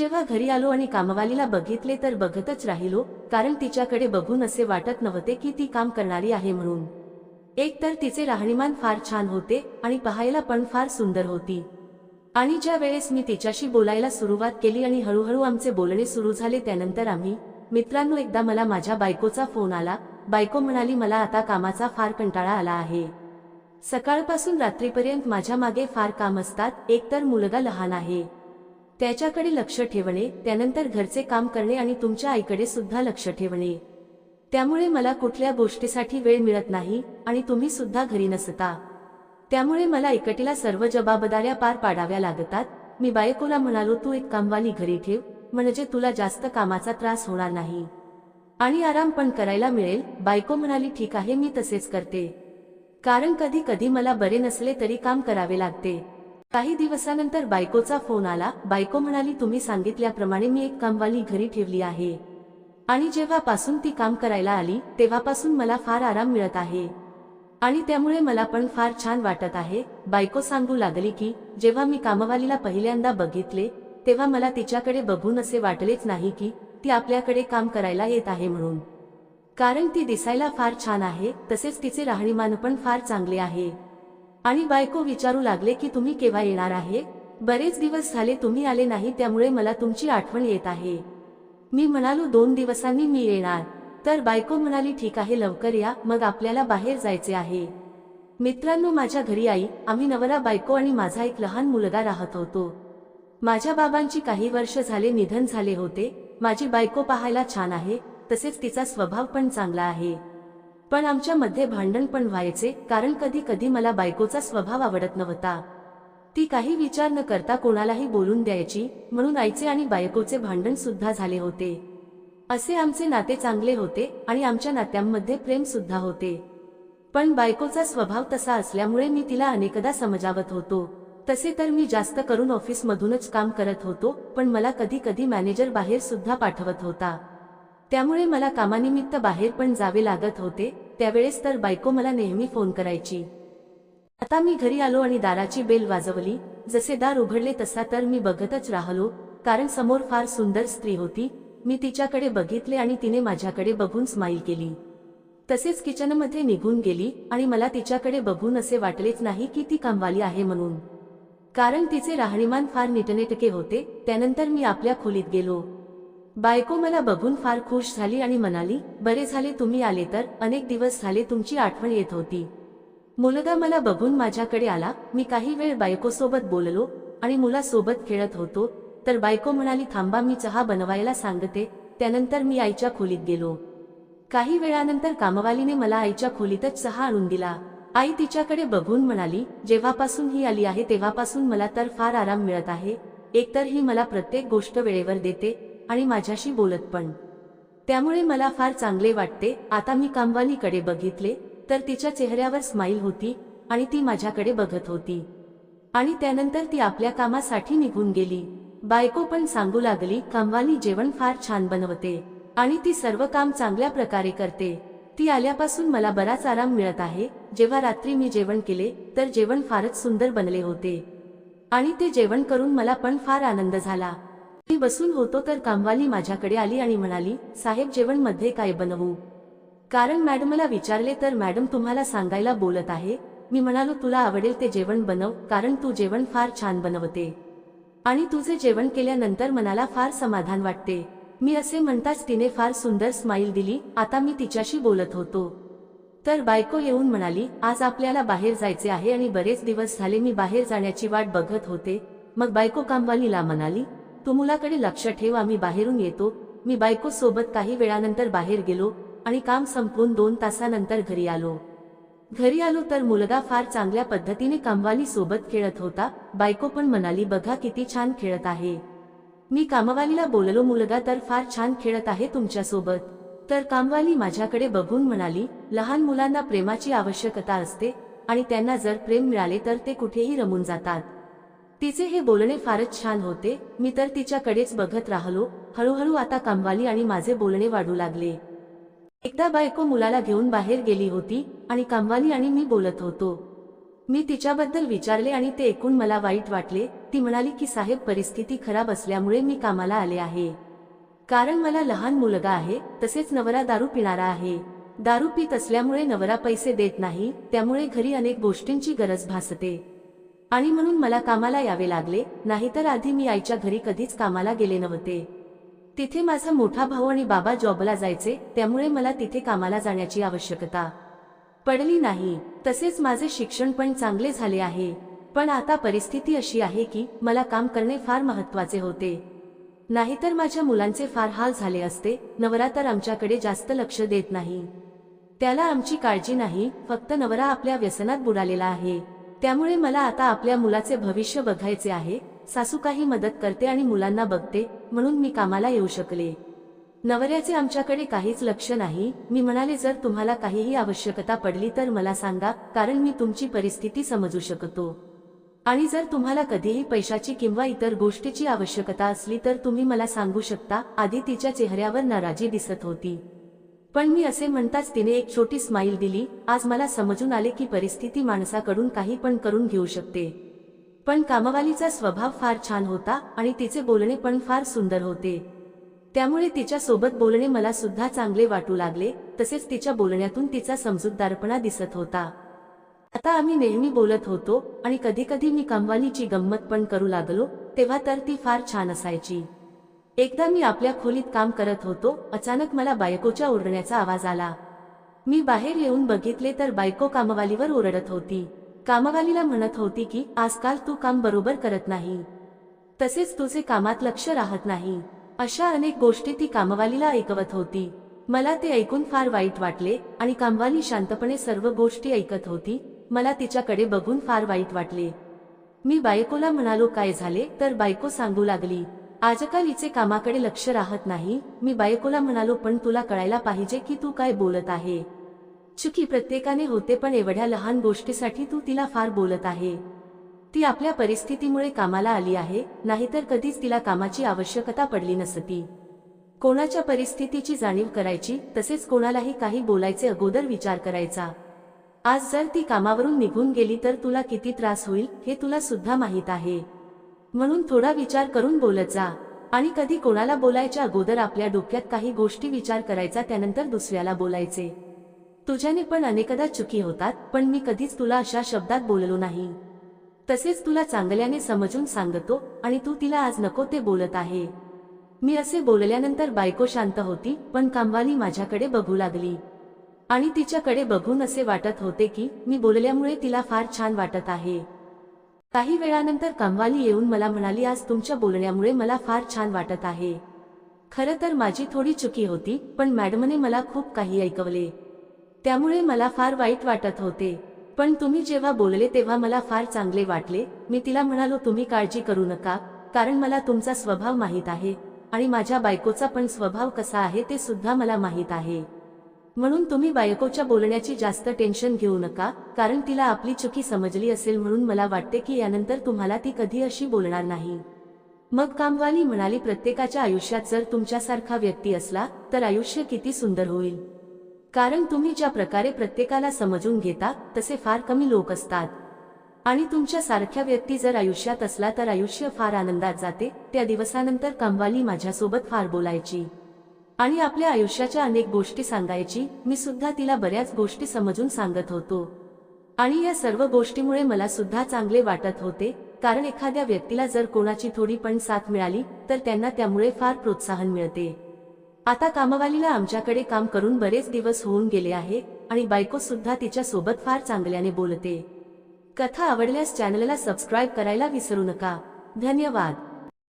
जेव्हा घरी आलो आणि कामवालीला बघितले तर बघतच राहिलो कारण तिच्याकडे बघून असे वाटत नव्हते की ती काम करणारी आहे म्हणून. एक तर तिचे राहणीमान फार छान होते आणि पाहायला पण फार सुंदर होती. आणि ज्या वेळेस मी तिच्याशी बोलायला सुरुवात केली आणि हळूहळू आमचे बोलणे सुरू झाले त्यानंतर आम्ही मित्रांनो एकदा मला माझ्या बायकोचा फोन आला बायको म्हणाली मला आता कामाचा फार कंटाळा आला आहे. सकाळपासून रात्रीपर्यंत माझ्या मागे फार काम असतात एकतर मुलगा लहान आहे. त्याच्याकडे लक्ष ठेवणे त्यानंतर घरचे काम करणे आणि तुमच्या आईकडे सुद्धा लक्ष ठेवणे. त्यामुळे मला कुठल्या गोष्टीसाठी वेळ मिळत नाही आणि तुम्ही सुद्धा घरी नसता. त्यामुळे मला एकटीला सर्व जबाबदाऱ्या पार पाडाव्या लागतात. मी बायकोला म्हणालो तू एक कामवाली घरी ठेव म्हणजे तुला जास्त कामाचा त्रास होणार नाही. आणि आराम पण करायला मिळेल. बायको म्हणाली ठीक आहे मी तसेच करते. कारण कधी कधी मला बरे नसले तरी काम करावे लागते. काही दिवसानंतर बायकोचा फोन आला. बायको म्हणाली तुम्ही सांगितल्याप्रमाणे मी एक कामवाली घरी ठेवली आहे. आणि जेव्हापासून ती काम करायला आली तेव्हापासून मला फार आराम मिळत आहे. आणि त्यामुळे मला पण फार छान वाटत आहे. बायको सांगू लागली की जेव्हा मी कामवालीला पहिल्यांदा बघितले तेव्हा मला तिच्याकडे बघून असे वाटलेच नाही की ती आपल्याकडे काम करायला येत आहे म्हणून. कारण ती दिसायला फार छान आहे तसेच तिचे राहणीमान पण फार चांगले आहे. आणि बायको विचारू लागले की तुम्ही केव्हा येणार आहे? बरेच दिवस झाले तुम्ही आले नाही त्यामुळे मला तुमची आठवण येत आहे. मी म्हणालो दोन दिवसांनी मी येणार. तर बायको म्हणाली ठीक आहे लवकर या मग आपल्याला बाहेर जायचे आहे. मित्रांनो माझ्या घरी आई आम्ही नवरा बायको आणि माझा एक लहान मुलगा राहत होतो. माझ्या बाबांची काही वर्ष झाले निधन झाले होते. माझी बायको पाहायला छान आहे तसेच तिचा स्वभाव पण चांगला आहे. पण आमच्या मध्ये भांडण पण व्हायचे कारण कधी कधी मला बायकोचा स्वभाव आवडत नव्हता. ती काही विचार न करता कोणालाही बोलून द्यायची म्हणून आईचे आणि बायकोचे भांडण सुद्धा झाले होते. असे आमचे नाते चांगले होते आणि आमच्या नात्यांमध्ये प्रेम सुद्धा होते. पण बायकोचा स्वभाव तसा असल्यामुळे मी तिला अनेकदा समजावत होतो. तसे तर मी जास्त करून ऑफिसमधूनच काम करत होतो पण मला कधी कधी मॅनेजर बाहेर सुद्धा पाठवत होता. त्यामुळे मला कामानिमित्त बाहेर पण जावे लागत होते त्यावेळेस तर बायको मला नेहमी फोन करायची. आता मी घरी आलो आणि दाराची बेल वाजवली जसे दार उघडले तसा तर मी बघतच राहलो कारण समोर फार सुंदर स्त्री होती मी तिच्याकडे बघितले आणि तिने माझ्याकडे बघून स्माईल केली. तसेच किचनमध्ये निघून गेली आणि मला तिच्याकडे बघून असे वाटलेच नाही की ती कामवाली आहे म्हणून. कारण तिचे राहणीमान फार नीटनेटके होते त्यानंतर मी आपल्या खोलीत गेलो. बायको मला बघून फार खुश झाली आणि म्हणाली बरे झाले तुम्ही आले तर अनेक दिवस झाले तुमची आठवण येत होती. मुलगा मला बघून माझ्याकडे आला मी काही वेळ बायकोसोबत बोललो आणि मुलासोबत खेळत होतो तर बायको म्हणाली थांबा मी चहा बनवायला सांगते. त्यानंतर मी आईच्या खोलीत गेलो. काही वेळानंतर कामवालीने मला आईच्या खोलीतच चहा आणून दिला. आई तिच्याकडे बघून म्हणाली जेव्हापासून ही आली आहे तेव्हापासून मला तर फार आराम मिळत आहे. एकतर ही मला प्रत्येक गोष्ट वेळेवर देते आणि माझ्याशी बोलत पण. त्यामुळे मला फार चांगले वाटते. आता मी कामवालीकडे बघितले तर तिच्या चेहऱ्यावर स्माईल होती आणि ती माझ्याकडे बघत होती. आणि त्यानंतर ती आपल्या कामासाठी निघून गेली. बायको पण सांगू लागली कामवाली जेवण फार छान बनवते आणि ती सर्व काम चांगल्या प्रकारे करते. ती आल्यापासून मला बराच आराम मिळत आहे. जेव्हा रात्री मी जेवण केले तर जेवण फारच सुंदर बनले होते. आणि ते जेवण करून मला पण फार आनंद झाला. मी बसून होतो तर कामवाली माझ्याकडे आली आणि म्हणाली साहेब जेवणमध्ये काय बनवू? कारण मॅडमला विचारले तर मॅडम तुम्हाला सांगायला बोलत आहे. मी म्हणालो तुला आवडेल ते जेवण बनव कारण तू जेवण फार छान बनवते. आणि तुझे जेवण केल्यानंतर मनाला फार समाधान वाटते. मी असे म्हणताच तिने फार सुंदर स्माईल दिली. आता मी तिच्याशी बोलत होतो. तर बायको येऊन म्हणाली आज आपल्याला बाहेर जायचे आहे आणि बरेच दिवस झाले मी बाहेर जाण्याची वाट बघत होते. मग बायको कामवालीला म्हणाली तू मुलाकडे लक्ष ठेव आम्ही बाहेरून येतो. मी बायको सोबत काही वेळानंतर बाहेर गेलो आणि काम संपवून दोन तासानंतर घरी आलो. घरी आलो तर मुलगा फार चांगल्या पद्धतीने कामवाली सोबत खेळत होता. बायको पण म्हणाली बघा किती छान खेळत आहे. मी कामवालीला बोललो मुलगा तर फार छान खेळत आहे तुमच्यासोबत. तर कामवाली माझ्याकडे बघून म्हणाली लहान मुलांना प्रेमाची आवश्यकता असते आणि त्यांना जर प्रेम मिळाले तर ते कुठेही रमून जातात. तिचे हे बोलणे फारच छान होते. मी तर तिच्याकडेच बघत राहिलो. हळूहळू आता कामवाली आणि माझे बोलणे वाढू लागले. एकदा बायको मुलाला घेऊन बाहेर गेली होती आणि कामवाली आणि मी बोलत होतो. मी तिच्याबद्दल विचारले आणि ते ऐकून मला वाईट वाटले. ती म्हणाली की साहेब परिस्थिती खराब असल्यामुळे मी कामाला आले आहे. कारण मला लहान मुलगा आहे. तसेच नवरा दारू पिणारा आहे. दारू पित असल्यामुळे नवरा पैसे देत नाही. त्यामुळे घरी अनेक गोष्टींची गरज भासते. आणि म्हणून मला कामाला यावे लागले नाहीतर आधी मी आईच्या घरी कधीच कामाला गेले नव्हते. तिथे माझा मोठा भाऊ आणि बाबा जॉबला जायचे त्यामुळे मला तिथे कामाला जाण्याची आवश्यकता पडली नाही. तसेच माझे शिक्षण पण चांगले झाले आहे. पण आता परिस्थिती अशी आहे की मला काम करणे फार महत्त्वाचे होते. नाहीतर माझ्या मुलांचे फार हाल झाले असते नवरा तर आमच्याकडे जास्त लक्ष देत नाही. त्याला आमची काळजी नाही फक्त नवरा आपल्या व्यसनात बुडालेला आहे. त्यामुळे मला आता आपल्या मुलाचे भविष्य बघायचे आहे. सासू काही मदत करते आणि मुलांना बघते म्हणून मी कामाला येऊ शकले. नवऱ्याचे आमच्याकडे काहीच लक्ष नाही. मी म्हणाले जर तुम्हाला काहीही आवश्यकता पडली तर मला सांगा कारण मी तुमची परिस्थिती समजू शकतो. आणि जर तुम्हाला कधीही पैशाची किंवा इतर गोष्टीची आवश्यकता असली तर तुम्ही मला सांगू शकता. आधी तिच्या चेहऱ्यावर नाराजी दिसत होती. पण मी असे म्हणताच तिने एक छोटी स्माईल दिली आज मला समजून आले की परिस्थिती माणसाकडून काही पण करून घेऊ शकते. पण कामवालीचा स्वभाव फार छान होता आणि तिचे बोलणे पण फार सुंदर होते. त्यामुळे तिच्या सोबत बोलणे मला सुद्धा चांगले वाटू लागले तसेच तिच्या बोलण्यातून तिचा समजूतदारपणा दिसत होता. आता आम्ही नेहमी बोलत होतो आणि कधी कधी मी कामवालीची गंमत पण करू लागलो तेव्हा तर ती फार छान असायची. एकदा मी आपल्या खोलीत काम करत होतो अचानक मला बायकोच्या ओरडण्याचा आवाज आला. मी बाहेर येऊन बघितले तर बायको कामवालीवर ओरडत होती. कामवालीला म्हणत होती की आजकाल तू काम बरोबर करत नाही. तसेच तुझे कामात लक्ष राहत नाही. अशा अनेक गोष्टी ती कामवालीला ऐकवत होती. मला ते ऐकून फार वाईट वाटले आणि कामवाली शांतपणे सर्व गोष्टी ऐकत होती. मला तिच्याकडे बघून फार वाईट वाटले. मी बायकोला म्हणालो काय झाले? तर बायको सांगू लागली आजकाल हिचे कामाकडे लक्ष राहत नाही. मी बायकोला म्हणालो पण तुला कळायला पाहिजे की तू काय बोलत आहे. चुकी प्रत्येकाने होते पण एवढ्या लहान गोष्टीसाठी तू तिला फार बोलत आहे. ती आपल्या परिस्थितीमुळे कामाला आली आहे नाहीतर कधीच तिला कामाची आवश्यकता पडली नसती. कोणाच्या परिस्थितीची जाणीव करायची तसेच कोणालाही काही बोलायचे अगोदर विचार करायचा. आज जर ती कामावरून निघून गेली तर तुला किती त्रास होईल हे तुला सुद्धा माहीत आहे. म्हणून थोडा विचार करून बोलत जा. आणि कधी कोणाला बोलायच्या अगोदर आपल्या डोक्यात काही गोष्टी विचार करायचा त्यानंतर दुसऱ्याला बोलायचे. तुझ्याने पण अनेकदा चुकी होतात पण मी कधीच तुला अशा शब्दात बोललो नाही. तसेच तुला चांगल्याने समजून सांगतो आणि तू तिला आज नको ते बोलत आहे. मी असे बोलल्यानंतर बायको शांत होती पण कामवाली माझ्याकडे बघू लागली. आणि तिच्याकडे बघून असे वाटत होते की मी बोलल्यामुळे तिला फार छान वाटत आहे. काही वेळानंतर कामवाली येऊन मला म्हणाली आज तुमच्या बोलण्यामुळे मला फार छान वाटत आहे. खरं तर माझी थोडी चुकी होती पण मॅडमने मला खूप काही ऐकवले. त्यामुळे मला फार वाईट वाटत होते. पण तुम्ही जेव्हा बोलले तेव्हा मला फार चांगले वाटले. मी तिला म्हणालो तुम्ही काळजी करू नका कारण मला तुमचा स्वभाव माहीत आहे आणि माझ्या बायकोचा पण स्वभाव कसा आहे ते सुद्धा मला माहीत आहे. म्हणून तुम्ही बायकोच्या बोलण्याची जास्त टेन्शन घेऊ नका कारण तिला आपली चुकी समजली असेल म्हणून मला वाटते की यानंतर तुम्हाला ती कधी अशी बोलणार नाही. मग कामवाली म्हणाली प्रत्येकाच्या आयुष्यात जर तुमच्यासारखा व्यक्ती असला तर आयुष्य किती सुंदर होईल. कारण तुम्ही ज्या प्रकारे प्रत्येकाला समजून घेता तसे फार कमी लोक असतात. आणि तुमच्या सारख्या व्यक्ती जर आयुष्यात असला तर आयुष्य फार आनंदात जाते त्या दिवसानंतर कामवाली माझ्यासोबत फार बोलायची. आणि आपल्या आयुष्याच्या अनेक गोष्टी सांगायची मी सुद्धा तिला बऱ्याच गोष्टी समजून सांगत होतो. आणि या सर्व गोष्टीमुळे मला सुद्धा चांगले वाटत होते कारण एखाद्या व्यक्तीला जर कोणाची थोडी पण साथ मिळाली तर त्यांना त्यामुळे फार प्रोत्साहन मिळते. आता कामवालीला आमच्याकडे काम करून बरेच दिवस होऊन गेले आहे आणि बायको सुद्धा तिच्या सोबत फार चांगल्याने बोलते. कथा आवडल्यास चॅनलला सबस्क्राईब करायला विसरू नका. धन्यवाद.